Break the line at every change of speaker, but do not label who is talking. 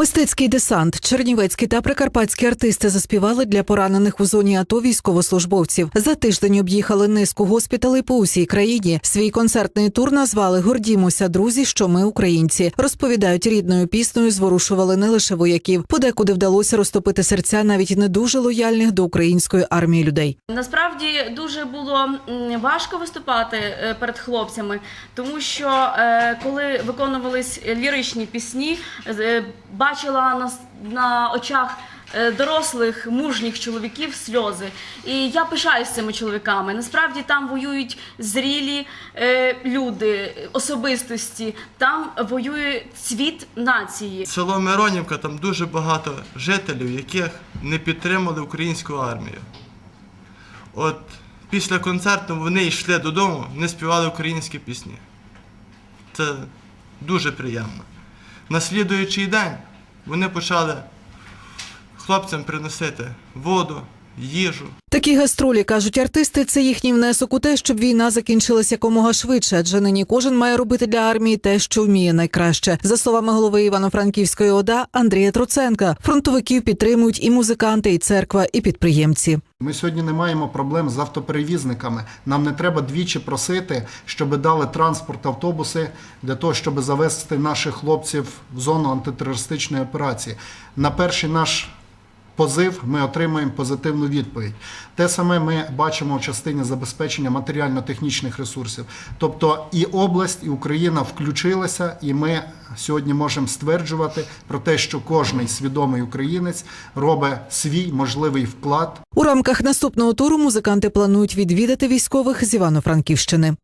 Мистецький десант, чернівецькі та прикарпатські артисти заспівали для поранених у зоні АТО військовослужбовців. За тиждень об'їхали низку госпіталей по усій країні. Свій концертний тур назвали Гордімося, друзі, що ми українці. Розповідають, рідною піснею зворушували не лише вояків. Подекуди вдалося розтопити серця навіть не дуже лояльних до української армії людей.
Насправді дуже було важко виступати е, перед хлопцями, тому що е, коли виконувались ліричні пісні, е, бачила на, на очах. е, Дорослих мужніх чоловіків сльози, і я пишаюсь цими чоловіками. Насправді там воюють зрілі е, люди, особистості. Там воює цвіт нації.
Село Миронівка, там дуже багато жителів, яких не підтримали українську армію. От після концерту вони йшли додому, не співали українські пісні. Це дуже приємно. На слідуючий день вони почали хлопцям приносити воду, їжу.
Такі гастролі кажуть артисти. Це їхній внесок у те, щоб війна закінчилась якомога швидше, адже нині кожен має робити для армії те, що вміє найкраще. За словами голови Івано-Франківської ОДА Андрія Троценка, фронтовиків підтримують і музиканти, і церква, і підприємці.
Ми сьогодні не маємо проблем з автоперевізниками. Нам не треба двічі просити, щоб дали транспорт автобуси для того, щоб завести наших хлопців в зону антитерористичної операції. На перший наш позив ми отримаємо позитивну відповідь. Те саме ми бачимо в частині забезпечення матеріально-технічних ресурсів. Тобто і область, і Україна включилися, і ми сьогодні можемо стверджувати про те, що кожний свідомий українець робить свій можливий вклад
У рамках наступного туру музиканти планують відвідати військових з Івано-Франківщини.